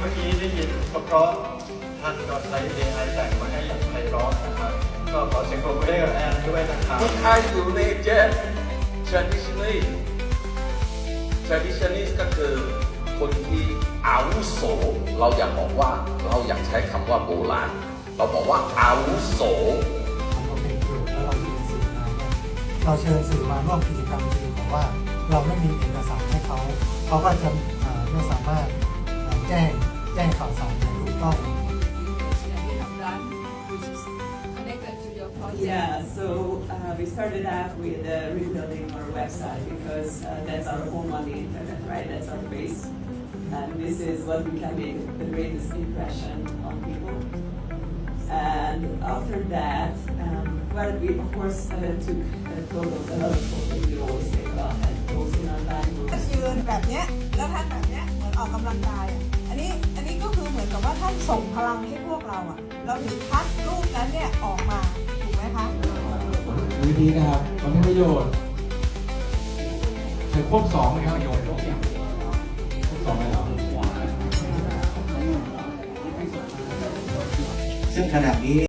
เมื่อกี้ได้ยินประกอบท่านก็ใช้ไอแต่งมาให้อย่างไพเราะนะครับก็ขอเสียงปรบมือให้กับแอนด้วยนะครับ What kind of nature traditionally traditionalist ก็คือคนที่อาวุโส เราอยากบอกว่าเราอยากใช้คำว่าโบราณ เราบอกว่าอาวุโสเราเชิญสื่อมาร่วมกิจกรรมจริงบอกว่าเราไม่มีเอกสารให้เขา เขาก็จะไม่สามารถ แจ้งแจ้งข่าวสารอย่างถูกต้อง that you have done, which is connected to your project. Yeah, so uh, we started out with uh, rebuilding our website because uh, that's our home on the internet, right? That's our base. And this is what we can make the greatest impression on people. And after that, um, well, we of course uh, took uh, photos, a lot of photos. We always take a lot and post in our live ท่านยืนแบบเนี้ยแล้วท่านแบบเนี้ยเหมือนออกกำลังกายอ่ะอั นนี้อันนี้ก็คือเหมือนกับว่าท่านส่งพลังให้พวกเราอะเราถึงคัดรูปนั้นเนี่ยออกมา ถูกไหมคะวิธีนะครับมันมีประโยชน์ใช้ควบสองนะครับประโยชน์ควบสองเลยเหรอซึ่งขณะนี้